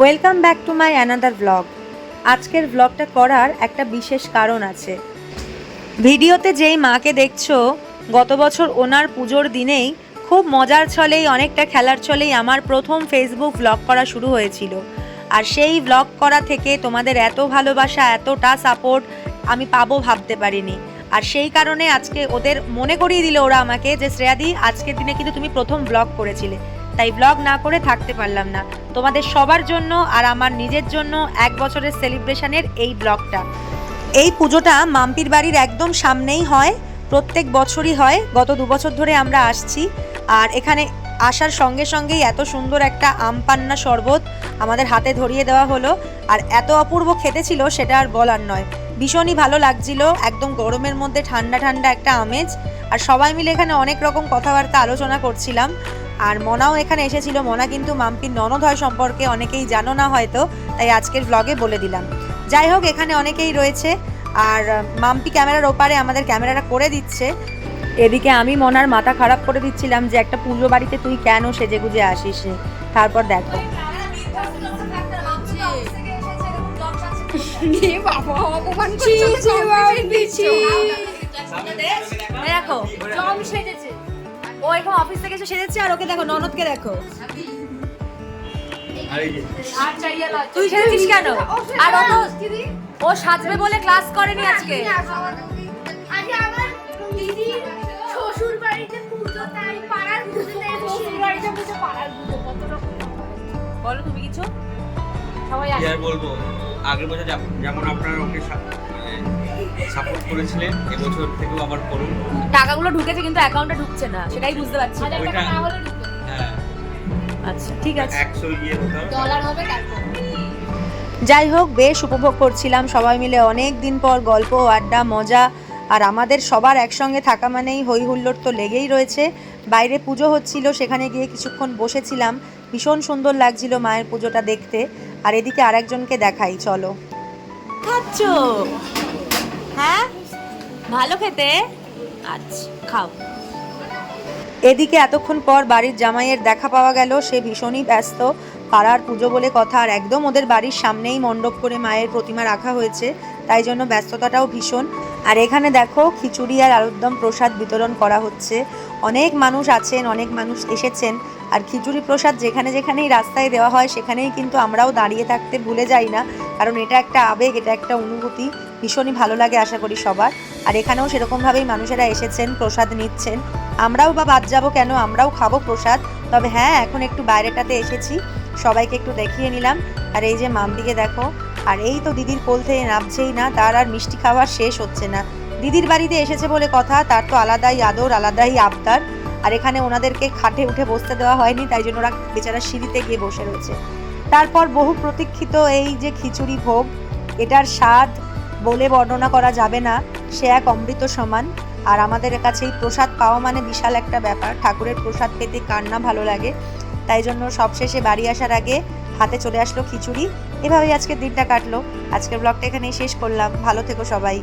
Welcome back to my another blog আজকের ব্লগটা করার একটা বিশেষ কারণ আছে। ভিডিওতে যেই মাকে দেখছ, গত বছর ওনার পুজোর দিনেই খুব মজার ছলেই, অনেকটা খেলার ছলেই আমার প্রথম ফেসবুক ব্লগ করা শুরু হয়েছিল। আর সেই ব্লগ করা থেকে তোমাদের এত ভালোবাসা, এতটা সাপোর্ট আমি পাবো ভাবতে পারিনি। আর সেই কারণে আজকে ওদের মনে করিয়ে দিল ওরা আমাকে যে, শ্রেয়াদি, আজকের দিনে কিন্তু তুমি প্রথম ব্লগ করেছিলে। তাই ব্লগ না করে থাকতে পারলাম না। তোমাদের সবার জন্য আর আমার নিজের জন্য এক বছরের সেলিব্রেশনের এই ব্লগটা এই পুজোটা মাম্পির বাড়ির একদম সামনেই হয়, প্রত্যেক বছরই হয়। গত দু বছর ধরে আমরা আসছি। আর এখানে আসার সঙ্গে সঙ্গেই এত সুন্দর একটা আম পান্না শরবত আমাদের হাতে ধরিয়ে দেওয়া হলো। আর এত অপূর্ব খেতে ছিল সেটা আর বলার নয়। ভীষণই ভালো লাগছিল, একদম গরমের মধ্যে ঠান্ডা ঠান্ডা একটা আমেজ। আর সবাই মিলে এখানে অনেক রকম কথাবার্তা আলোচনা করছিলাম। আর মনাও এখানে এসেছিল। মনা কিন্তু মাম্পির ননদ হয় সম্পর্কে অনেকেই জানো না হয়তো তাই আজকের ব্লগে বলে দিলাম। যাই হোক এখানে অনেকেই রয়েছে। আর মাম্পি ক্যামেরার ওপারে আমাদের ক্যামেরাটা করে দিচ্ছে। এদিকে আমি মনার মাথা খারাপ করে দিচ্ছিলাম যে একটা পুজো বাড়িতে তুই কেন সেজে গুজে আসিস? তারপর দেখো। দেখো জম সেজেছে। ও এখন অফিস থেকে এসে সেজেছে আর ওকে দেখো ননদকে দেখো। আর চাইয়া লাগছে তুই সেজেছিস কেন? আর ও ও সাজবে বলে ক্লাস করেনি আজকে। আজকে আমার দিদির শ্বশুর বাড়িতে পুজো তাই পাড়ার শ্বশুর বাড়িতে পুজো পাড়ার কত রকম বলো তুমি কিছু? সবাই আর বলব? আগের বছর যেমন আপনারা ওকে সাপোর্ট করেছিলেন এবছর থেকেও আবার করুন। টাকাগুলো ঢুকেছে কিন্তু অ্যাকাউন্টে ঢুকছে না সেটাই বুঝতে পারছি। হাজার টাকা ওইটা- না হলে ঢুকবে। হ্যাঁ। আচ্ছা ঠিক আছে। একশো ইয়ে হতে ডলার হবে যাই হোক বেশ উপভোগ করছিলাম সবাই মিলে। অনেক দিন পর গল্প আড্ডা মজা আর আমাদের সবার একসঙ্গে থাকা মানেই হই হুল্লোড় তো লেগেই রয়েছে। বাইরে পুজো হচ্ছিল সেখানে গিয়ে কিছুক্ষণ বসেছিলাম। ভীষণ সুন্দর লাগছিল মায়ের পুজোটা দেখতে। আর এদিকে আরেকজনকে দেখাই চলো। খাচ্ছ হ্যাঁ? ভালো খেতে? আচ্ছা খাও। এদিকে এতক্ষণ পর বাড়ির জামাইয়ের দেখা পাওয়া গেল, সে ভীষণই ব্যস্ত। পাড়ার পুজো বলে কথা আর একদম ওদের বাড়ির সামনেই মণ্ডপ করে মায়ের প্রতিমা রাখা হয়েছে, তাই জন্য ব্যস্ততাটাও ভীষণ। আর এখানে দেখো, খিচুড়ি আর আলুরদম প্রসাদ বিতরণ করা হচ্ছে। অনেক মানুষ আছেন, অনেক মানুষ এসেছেন। আর খিচুড়ি প্রসাদ যেখানে যেখানেই রাস্তায় দেওয়া হয়, সেখানেই কিন্তু আমরাও দাঁড়িয়ে থাকতে ভুলে যাই না। কারণ এটা একটা আবেগ, এটা একটা অনুভূতি। ভীষণই ভালো লাগে আশা করি সবার। আর এখানেও সেরকমভাবেই মানুষেরা এসেছেন, প্রসাদ নিচ্ছেন। আমরাও বা বাদ যাব কেন? আমরাও খাব প্রসাদ। তবে হ্যাঁ এখন একটু বাইরেটাতে এসেছি। সবাইকে একটু দেখিয়ে নিলাম। আর এই যে মামদিকে দেখো। আর এই তো দিদির কোল থেকে নামছেই না, তার আর মিষ্টি খাওয়ার শেষ হচ্ছে না। দিদির বাড়িতে এসেছে বলে কথা, তার তো আলাদাই আদর, আলাদাই আবদার। আর এখানে ওনাদেরকে খাটে উঠে বসতে দেওয়া হয়নি, তাই জন্য ওরা বেচারা সিঁড়িতে গিয়ে বসে রয়েছে। তারপর বহু প্রতীক্ষিত এই যে খিচুড়ি ভোগ, এটার স্বাদ বলে বর্ণনা করা যাবে না, সে এক অমৃত সমান। আর আমাদের কাছে এই প্রসাদ পাওয়া মানে বিশাল একটা ব্যাপার, ঠাকুরের প্রসাদ পেতে কার না ভালো লাগে। তাই জন্য সবশেষে বাড়ি আসার আগে হাতে চলে আসলো খিচুড়ি। এভাবেই আজকের দিনটা কাটলো। আজকের ব্লগটা এখানেই শেষ করলাম। ভালো থেকো সবাই।